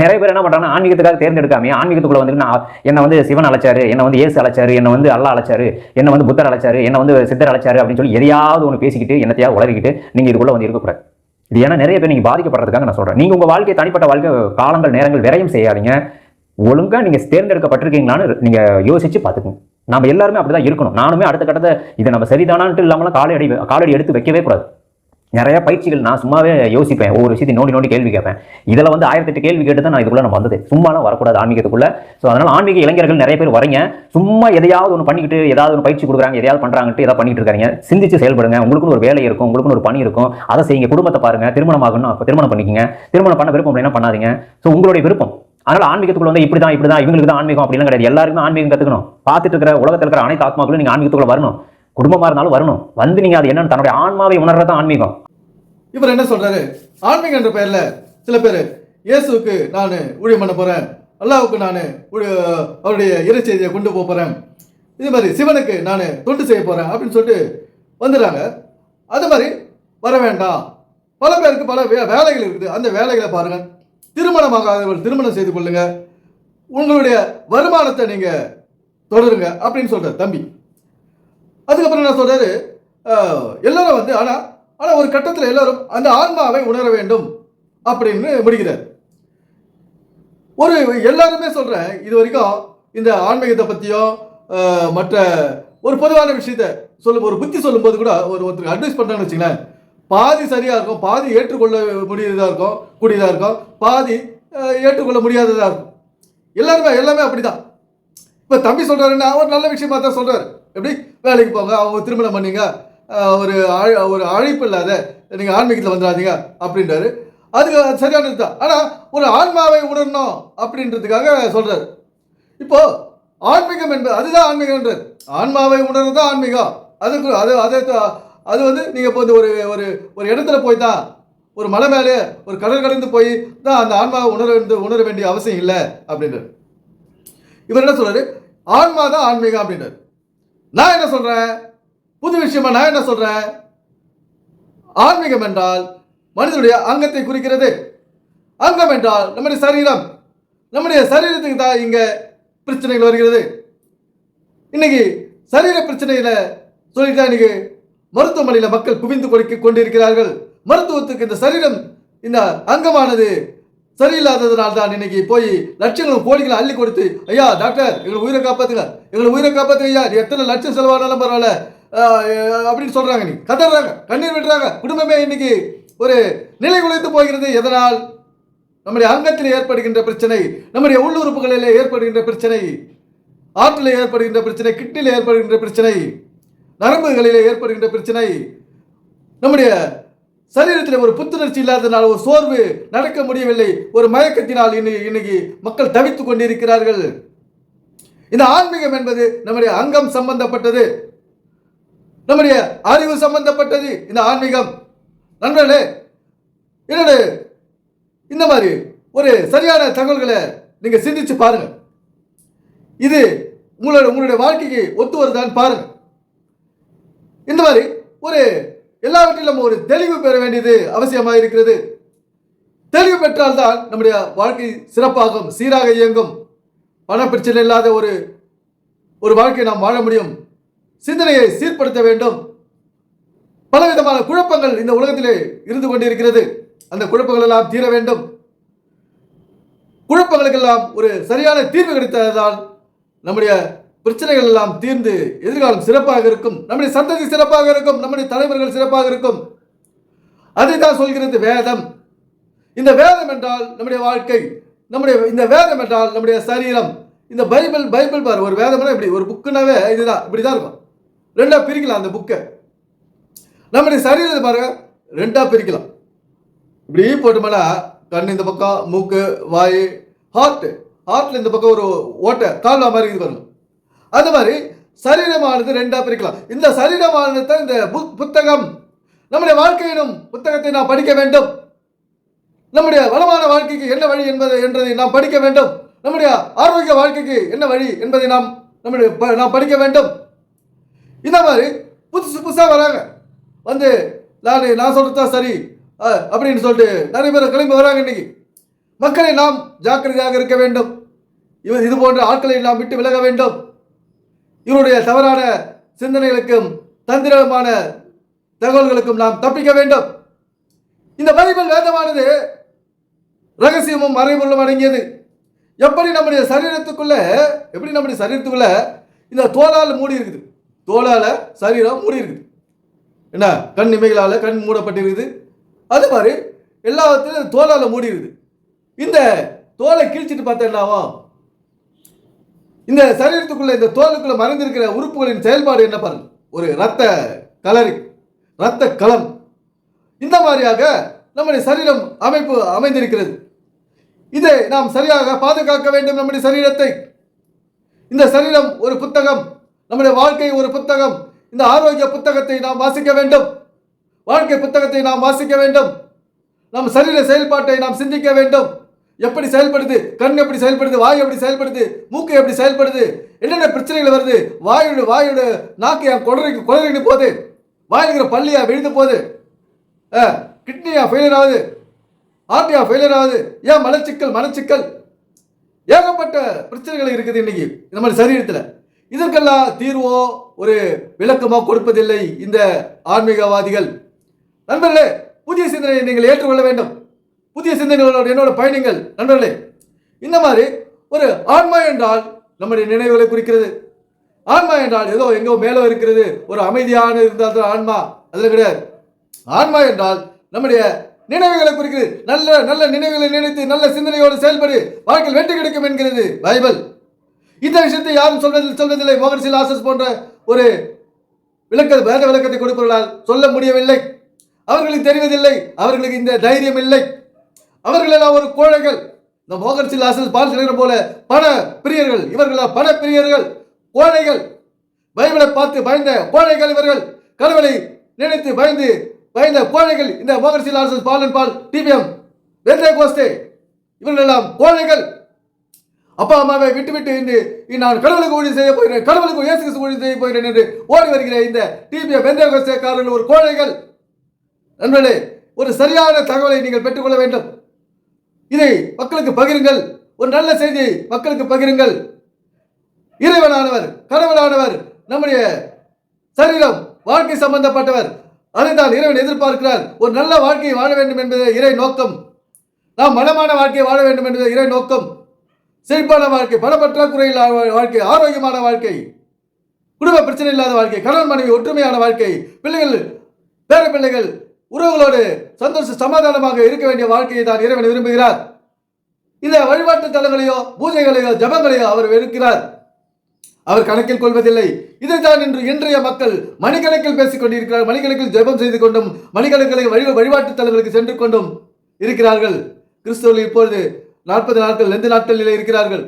நிறைய பேர் என்ன பண்ணுறாங்கன்னா ஆன்மீகத்துக்காக தேர்ந்தெடுக்காமே ஆன்மீகத்துக்குள்ள வந்து நான் என்ன வந்து சிவன் அழைச்சாரு என்னை வந்து இயேசு அழைச்சாரு என்னை வந்து அல்லா அழைச்சாரு என்னை வந்து புத்தர் அழைச்சாரு என்னை வந்து சித்தர் அழைச்சாரு அப்படின்னு சொல்லி எதையாவது ஒன்று பேசிக்கிட்டு என்னத்தையாவது உளறிக்கிட்டு நீங்க இதுக்குள்ள வந்து இருக்கக்கூடாது. இது ஏன்னா நிறைய பேர் நீங்க பாதிக்கப்படுறதுக்காக நான் சொல்றேன். நீங்க உங்க வாழ்க்கை தனிப்பட்ட வாழ்க்கை காலங்கள் நேரங்கள் விரையும் செய்யாதீங்க. ஒழுங்கா நீங்க தேர்ந்தெடுக்கப்பட்டிருக்கீங்களான்னு நீங்க யோசிச்சு பார்த்துக்கோங்க. நம்ம எல்லாருமே அப்படிதான் இருக்கணும். நானுமே அடுத்த கட்டத்தை இது நம்ம சரிதானான்ட்டு இல்லாமலாம் காலடி காலடி எடுத்து வைக்கவே கூடாது. நிறைய பயிற்சிகள் நான் சும்மாவே யோசிப்பேன். ஒவ்வொரு விஷயத்தையும் நோண்டி நோண்டி கேள்வி கேட்பேன். இதில் வந்து ஆயிரத்தெட்டு கேள்வி கேட்டு தான் நான் இதுக்குள்ளே நம்ம வந்தது. சும்மாலாம் வரக்கூடாது ஆன்மீகத்துக்குள்ளே. ஸோ அதனால் ஆன்மீக இளைஞர்கள் நிறைய பேர் வரீங்க. சும்மா எதையாவது ஒன்று பண்ணிக்கிட்டு ஏதாவது ஒரு பயிற்சி கொடுக்குறாங்க எதையாவது பண்ணுறாங்கட்டு ஏதாவது பண்ணிட்டு இருக்காங்க சிந்திச்சு செயல்படுங்க. உங்களுக்குன்னு ஒரு வேலை இருக்கும் உங்களுக்குன்னு ஒரு பணி இருக்கும். அதை செய்யுங்க. குடும்பத்தை பாருங்க. திருமணம் ஆகணும் அப்போ திருமணம் பண்ணிக்கங்க. திருமணம் பண்ண விருப்பம் அப்படின்னா பண்ணாதீங்க. ஸோ உங்களுடைய விருப்பம். அதனால் ஆன்மீகத்துக்குள்ள வந்து இப்படி தான் இப்படி தான் இவங்களுக்கு தான் ஆன்மீகம் அப்படிலாம் கிடையாது. எல்லாருமே ஆன்மீகம் கற்றுக்கணும் பார்த்துட்டு இருக்கிற உலகத்தில் இருக்கிற அனைத்து ஆத்மாக்களும் நீங்கள் ஆன்மீகத்துக்குள்ள வரணும். குடும்பமாக இருந்தாலும் வரணும். வந்து நீங்கள் அது என்னன்னு தன்னுடைய ஆன்மாவை உணர்றது ஆன்மீகம். இவர் என்ன சொல்றாரு? ஆன்மீகம் என்ற பெயர்ல சில பேர் இயேசுவுக்கு நான் ஊழியம் பண்ண போறேன் அல்லாவுக்கு நான் அவருடைய இறைச்செய்தியை கொண்டு போக போறேன். இது மாதிரி சிவனுக்கு நான் தொண்டு செய்ய போறேன் அப்படின்னு சொல்லிட்டு வந்துடுறாங்க. அது மாதிரி வர வேண்டாம். பல பேருக்கு பல வே வேலைகள் இருக்குது. அந்த வேலைகளை பாருங்க. திருமணமாகாதவர்கள் திருமணம் செய்து கொள்ளுங்க. உங்களுடைய வருமானத்தை நீங்க தொடருங்க அப்படின்னு சொல்ற தம்பி. அதுக்கப்புறம் என்ன சொல்றாரு? எல்லாரும் வந்து ஆனா ஆனால் ஒரு கட்டத்தில் எல்லாரும் அந்த ஆன்மாவை உணர வேண்டும் அப்படின்னு முடிகிறார். ஒரு எல்லாருமே சொல்கிறேன் இது வரைக்கும் இந்த ஆன்மீகத்தை பற்றியும் மற்ற ஒரு பொதுவான விஷயத்த சொல்லும் ஒரு புத்தி சொல்லும்போது கூட ஒரு ஒருத்தருக்கு அட்வைஸ் பண்ணுறாங்கன்னு வச்சுங்களேன். பாதி சரியாக இருக்கும் பாதி ஏற்றுக்கொள்ள முடியதாக இருக்கும் கூடியதாக இருக்கும் பாதி ஏற்றுக்கொள்ள முடியாததாக இருக்கும். எல்லாருமே எல்லாமே அப்படிதான். இப்போ தம்பி சொல்கிறாருன்னா அவர் நல்ல விஷயமா தான் சொல்கிறார் எப்படி? வேலைக்கு போங்க அவங்க திருமணம் பண்ணிங்க ஒரு அழை ஒரு அழைப்பு இல்லாத நீங்கள் ஆன்மீகத்தில் வந்துடாதீங்க அப்படின்றாரு. அதுக்கு அது சரியானது தான் ஆனால் ஒரு ஆன்மாவை உணரணும் அப்படின்றதுக்காக சொல்கிறார் இப்போது ஆன்மீகம் என்பது அதுதான் ஆன்மீகம்ன்றது ஆன்மாவை உணர்றது தான் ஆன்மீகம். அதுக்கு அது அதை அது வந்து நீங்கள் இப்போ வந்து ஒரு ஒரு ஒரு இடத்துல போய் தான் ஒரு மலை மேலே ஒரு கடல் கடந்து போய் தான் அந்த ஆன்மாவை உணர வேண்டிய உணர வேண்டிய அவசியம் இல்லை அப்படின்றார். இவர் என்ன சொல்கிறாரு ஆன்மா தான் ஆன்மீகம் அப்படின்றார். நான் என்ன சொல்கிறேன் புது விஷயமா நான் என்ன சொல்றேன்? ஆன்மீகம் என்றால் மனிதனுடைய அங்கத்தை குறிக்கிறது. அங்கம் என்றால் நம்முடைய சரீரம். நம்முடைய சரீரத்துக்கு தான் இங்க பிரச்சனைகள் வருகிறது. இன்னைக்கு சரீர பிரச்சனையில சொல்லிட்டு இன்னைக்கு மருத்துவமனையில மக்கள் குவிந்து கொடுக்க கொண்டிருக்கிறார்கள். மருத்துவத்துக்கு இந்த சரீரம் இந்த அங்கமானது சரியில்லாததுனால தான் இன்னைக்கு போய் லட்சங்களும் கோடிகளை அள்ளி கொடுத்து ஐயா டாக்டர் எங்களை உயிரை காப்பாத்துங்க. எங்களை உயிரை காப்பாத்துங்க ஐயா. எத்தனை லட்சம் செலவானாலும் பரவாயில்ல. அப்படின்னு சொல்கிறாங்க நீ. கதறாங்க. கண்ணீர் விடுறாங்க. குடும்பமே இன்னைக்கு ஒரு நிலை குலைத்து போகிறது. எதனால்? நம்முடைய அங்கத்தில் ஏற்படுகின்ற பிரச்சனை நம்முடைய உள்ளுறுப்புகளில் ஏற்படுகின்ற பிரச்சனை ஆற்றில் ஏற்படுகின்ற பிரச்சனை கிட்னியில் ஏற்படுகின்ற பிரச்சனை நரம்புகளில் ஏற்படுகின்ற பிரச்சனை நம்முடைய சரீரத்தில் ஒரு புத்துணர்ச்சி இல்லாதனால் ஒரு சோர்வு நடக்க முடியவில்லை. ஒரு மயக்கத்தினால் இன்னைக்கு இன்னைக்கு மக்கள் தவித்துக் கொண்டிருக்கிறார்கள். இந்த ஆன்மீகம் என்பது நம்முடைய அங்கம் சம்பந்தப்பட்டது. நம்முடைய அறிவு சம்பந்தப்பட்டது இந்த ஆன்மீகம். நண்பர்களே என்னோட இந்த மாதிரி ஒரு சரியான தகவல்களை நீங்க சிந்திச்சு பாருங்க. இது உங்களோட உங்களுடைய வாழ்க்கைக்கு ஒத்து வருதான்னு பாருங்க. இந்த மாதிரி ஒரு எல்லாவற்றிலும் ஒரு தெளிவு பெற வேண்டியது அவசியமாக இருக்கிறது. தெளிவு பெற்றால்தான் நம்முடைய வாழ்க்கை சிறப்பாகும் சீராக இயங்கும். பண பிரச்சனை இல்லாத ஒரு ஒரு வாழ்க்கையை நாம் வாழ முடியும். சிந்தனையை சீர்படுத்த வேண்டும். பலவிதமான குழப்பங்கள் இந்த உலகத்திலே இருந்து கொண்டிருக்கிறது. அந்த குழப்பங்கள் எல்லாம் தீர வேண்டும். குழப்பங்களுக்கெல்லாம் ஒரு சரியான தீர்வு கிடைத்ததால் நம்முடைய பிரச்சனைகள் எல்லாம் தீர்ந்து எதிர்காலம் சிறப்பாக இருக்கும். நம்முடைய சந்ததி சிறப்பாக இருக்கும். நம்முடைய தலைவர்கள் சிறப்பாக இருக்கும். அதை தான் சொல்கிறது வேதம். இந்த வேதம் என்றால் நம்முடைய வாழ்க்கை நம்முடைய இந்த வேதம் என்றால் நம்முடைய சரீரம். இந்த பைபிள் பைபிள் பார் ஒரு வேதம்னா இப்படி ஒரு புக்குனாவே இதுதான் இப்படி தான் இருக்கும். ரெண்டாக பிரிக்கலாம் அந்த புக்கை நம்முடைய சரீரத்தை பாருங்க ரெண்டாக பிரிக்கலாம். இப்படி போட்டோம்னா கண் இந்த பக்கம் மூக்கு வாய் ஹார்ட் ஹார்ட்ல இந்த பக்கம் ஒரு ஓட்டை கால்வா மாதிரி இது பாருங்க. அது மாதிரி சரீரமானது ரெண்டாக பிரிக்கலாம். இந்த சரீரமானது இந்த புக் புத்தகம். நம்முடைய வாழ்க்கையினும் புத்தகத்தை நாம் படிக்க வேண்டும். நம்முடைய வளமான வாழ்க்கைக்கு என்ன வழி என்பதை என்றதை நாம் படிக்க வேண்டும். நம்முடைய ஆரோக்கிய வாழ்க்கைக்கு என்ன வழி என்பதை நாம் நம்முடைய ப- நாம் படிக்க வேண்டும். இந்த மாதிரி புதுசு புதுசாக வராங்க. வந்து நான் நான் சொல்றது தான் சரி அப்படின்னு சொல்லிட்டு நிறைய பேர் கிளம்பி வராங்க இன்னைக்கு. மக்களை நாம் ஜாக்கிரதையாக இருக்க வேண்டும். இவர் இது போன்ற ஆட்களை நாம் விட்டு விலக வேண்டும். இவருடைய தவறான சிந்தனைகளுக்கும் தந்திரமான தகவல்களுக்கும் நாம் தப்பிக்க வேண்டும். இந்த பைபிள் வேதமானது ரகசியமும் மறைபொருளும் அடங்கியது. எப்படி நம்முடைய சரீரத்துக்குள்ள எப்படி நம்முடைய சரீரத்துக்குள்ள இந்த தோலால் மூடி இருக்குது? தோலால் சரீரம் மூடி இருக்குது என்ன? கண் இமைகளால் கண் மூடப்பட்டிருக்குது. அது மாதிரி எல்லாத்திலும் தோலால் மூடி இந்த தோலை கிழிச்சிட்டு பார்த்தா என்ன இந்த சரீரத்துக்குள்ள இந்த தோலுக்குள்ள மறைந்திருக்கிற உறுப்புகளின் செயல்பாடு என்ன பாருங்க? ஒரு ரத்த கலரி ரத்த களம் இந்த மாதிரியாக நம்முடைய சரீரம் அமைப்பு அமைந்திருக்கிறது. இதை நாம் சரியாக பாதுகாக்க வேண்டும் நம்முடைய சரீரத்தை. இந்த சரீரம் ஒரு புத்தகம். நம்முடைய வாழ்க்கை ஒரு புத்தகம். இந்த ஆரோக்கிய புத்தகத்தை நாம் வாசிக்க வேண்டும். வாழ்க்கை புத்தகத்தை நாம் வாசிக்க வேண்டும். நம் சரீர செயல்பாட்டை நாம் சிந்திக்க வேண்டும். எப்படி செயல்படுது? கண் எப்படி செயல்படுது? வாய் எப்படி செயல்படுது? மூக்கு எப்படி செயல்படுது? என்னென்ன பிரச்சனைகள் வருது? வாயோட வாயோட நாக்கு என் குடலைக்கு குடலைக்கு போகுது. வாயிலுங்கிற பள்ளியா விழுந்து போகுது. கிட்னியா ஃபெயிலியர் ஆகுது. ஆர்டியா ஃபெயிலியர் ஆகுது. ஏன் மலச்சிக்கல் மனச்சிக்கல் ஏகப்பட்ட பிரச்சனைகள் இருக்குது இன்னைக்கு. மாதிரி சரீரத்தில். இதற்கெல்லாம் தீர்வோ ஒரு விளக்கமோ கொடுப்பதில்லை இந்த ஆன்மீகவாதிகள். நண்பர்களே புதிய சிந்தனையை நீங்கள் ஏற்றுக்கொள்ள வேண்டும். புதிய சிந்தனைகளோட என்னோட பயணிங்கள். நண்பர்களே இந்த மாதிரி ஒரு ஆன்மா என்றால் நம்முடைய நினைவுகளை குறிக்கிறது. ஆன்மா என்றால் ஏதோ எங்கோ மேலோ இருக்கிறது. ஒரு அமைதியான இருந்தால் தான் ஆன்மா. அதில் கிடையாது. ஆன்மா என்றால் நம்முடைய நினைவுகளை குறிக்கிறது. நல்ல நல்ல நினைவுகளை நினைத்து நல்ல சிந்தனையோடு செயல்படு. வாழ்க்கையில் வெற்றி கிடைக்கும் என்கிறது பைபிள். இந்த விஷயத்தை யாரும் சொல்வதில் சொல்வதில்லை. மோகன்சில் ஆசஸ் போன்ற ஒரு விளக்க வேத விளக்கத்தை கொடுப்பவர்களால் சொல்ல முடியவில்லை. அவர்களுக்கு தெரிவதில்லை. அவர்களுக்கு இந்த தைரியம் இல்லை. அவர்களெல்லாம் ஒரு கோழைகள். இந்த மோகன்சில் ஆசஸ் பால் சொல்கிற போல பண பிரியர்கள். இவர்களால் பண பிரியர்கள். கோழைகள். பைபிளை பார்த்து பயந்த கோழைகள் இவர்கள். கடவுளை நினைத்து பயந்து பயந்த கோழைகள். இந்த மோகன்சில் ஆசஸ் பாலன் பால் டிபிஎம் வெந்தய கோஸ்தே இவர்களெல்லாம் கோழைகள். அப்பா அம்மாவை விட்டு விட்டு இன்று நான் கடவுளுக்கு ஊழியம் செய்ய போகிறேன் கடவுளுக்கு இயேசு கிறிஸ்து ஊழியம் செய்ய போகிறேன் என்று ஓடி வருகிற இந்த டிபிஎம் வெந்தய ஒரு கோழைகள். நண்பர்களே ஒரு சரியான தகவலை நீங்கள் பெற்றுக்கொள்ள வேண்டும். இதை மக்களுக்கு பகிருங்கள். ஒரு நல்ல செய்தியை மக்களுக்கு பகிருங்கள். இறைவனானவர் கடவுளானவர் நம்முடைய சரீரம் வாழ்க்கை சம்பந்தப்பட்டவர். அதைத்தான் இறைவன் எதிர்பார்க்கிறார். ஒரு நல்ல வாழ்க்கையை வாழ வேண்டும் என்பது இறை நோக்கம். நாம் மனமான வாழ்க்கையை வாழ வேண்டும் என்பது இறை நோக்கம். செழிப்பான வாழ்க்கை பணப்பற்றாக்குறை இல்லாத வாழ்க்கை ஆரோக்கியமான வாழ்க்கை குடும்ப பிரச்சனை இல்லாத வாழ்க்கை கணவன் மனைவி ஒற்றுமையான வாழ்க்கை பிள்ளைகள் பேர பிள்ளைகள் உறவுகளோடு சந்தோஷ சமாதானமாக இருக்க வேண்டிய வாழ்க்கையை தான் இறைவன் விரும்புகிறார். இந்த வழிபாட்டு தலங்களையோ பூஜைகளையோ ஜபங்களையோ அவர் வெறுக்கிறார். அவர் கணக்கில் கொள்வதில்லை. இதைத்தான் இன்று இன்றைய மக்கள் மணிக்கணக்கில் பேசிக் கொண்டிருக்கிறார் மணிக்கணக்கில் ஜெபம் செய்து கொண்டும் மணிக்கணக்கில் வழி வழிபாட்டு தலங்களுக்கு சென்று கொண்டும் இருக்கிறார்கள். கிறிஸ்துவர்கள் இப்பொழுது நாற்பது நாட்கள் ரெண்டு நாட்களில் இருக்கிறார்கள்.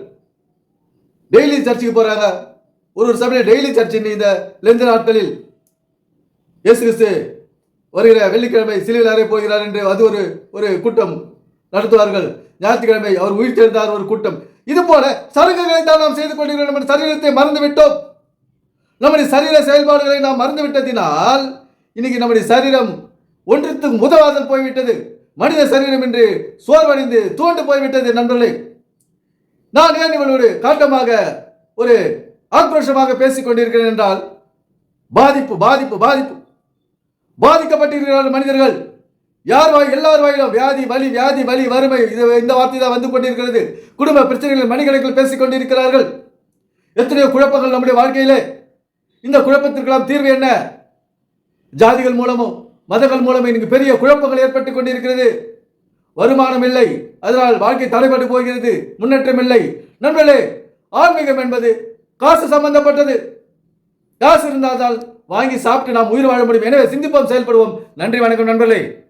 டெய்லி சர்ச்சுக்கு போறாங்க. ஒரு ஒரு சபையில் டெய்லி சர்ச் இந்த லெந்து நாட்களில். இயேசு கிறிஸ்து வருகிற வெள்ளிக்கிழமை சிலுவையில் அறை போகிறார் என்று அது ஒரு ஒரு கூட்டம் நடத்துவார்கள். ஞாயிற்றுக்கிழமை அவர் உயிர் சேர்ந்தார் ஒரு கூட்டம். இது போல சடங்குகளை தான் நாம் செய்து கொண்டிருக்கிறோம். நம்முடைய சரீரத்தை மறந்து விட்டோம் நம்முடைய சரீர செயல்பாடுகளை நாம் மறந்து விட்டதினால் இன்னைக்கு நம்முடைய சரீரம் ஒன்றுத்துக்கு உதவாதல் போய்விட்டது. மனித சரீரம் என்று சோர்வடைந்து தூண்டு போய்விட்டது நண்பர்களே. நான் ஏன் ஒரு காட்டமாக ஒரு ஆக்ரோஷமாக பேசிக் கொண்டிருக்கிறேன் என்றால் பாதிப்பு பாதிப்பு பாதிப்பு. பாதிக்கப்பட்டிருக்கிறார்கள் மனிதர்கள். யார் வாய் எல்லார் வாயிலும் வியாதி வலி வியாதி வலி வறுமை இது இந்த வார்த்தை தான் வந்து கொண்டிருக்கிறது. குடும்ப பிரச்சனைகள் மணிக்கணக்கில் பேசிக் கொண்டிருக்கிறார்கள். எத்தனையோ குழப்பங்கள் நம்முடைய வாழ்க்கையிலே. இந்த குழப்பத்திற்கெல்லாம் தீர்வு என்ன? ஜாதிகள் மூலமும் மதங்கள் மூலம் இன்னைக்கு பெரிய குழப்பங்கள் ஏற்பட்டுக் கொண்டிருக்கிறது. வருமானம் இல்லை. அதனால் வாழ்க்கை தடைபட்டு போகிறது. முன்னேற்றம் இல்லை. நண்பர்களே ஆன்மீகம் என்பது காசு சம்பந்தப்பட்டது. காசு இருந்தால்தான் வாங்கி சாப்பிட்டு நாம் உயிர் வாழ முடியும். எனவே சிந்திப்போம் செயல்படுவோம். நன்றி வணக்கம் நண்பர்களே.